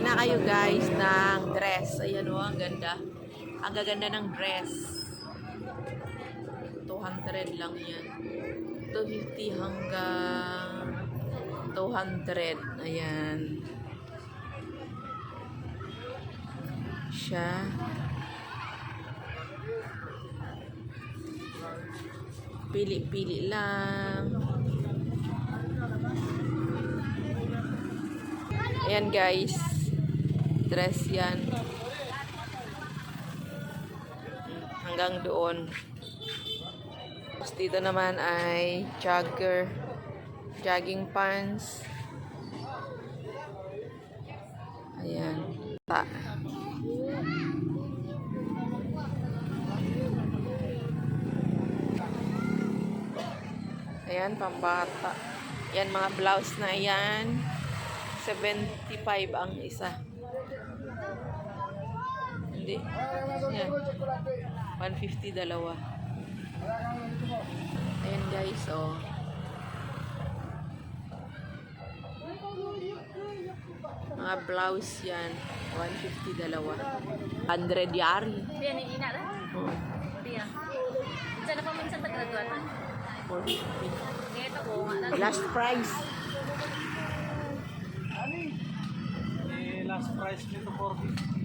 Na kayo guys ng dress. Ayan o, ang ganda. Ang gaganda ng dress. 200 lang yan. 250 hanggang 200. Ayan. Siya. Pili-pili lang. Ayan guys. Dress yan. Hanggang doon. Tapos dito naman ay jogger. Jogging pants. Ayan. Ta. Ayan, pambata. Yan, mga blouse na yan. 75 ang isa. Hindi. Yan. 150 dalawa. Ayan guys, oh. Mga blouse yan. 150 dalawa. 100 yari. Diyan, ina na. Oh, Diyan. Diyan na pa minsan tagraduatan. 450. Ngayon ako, nga na. Last price. Last price nito 40.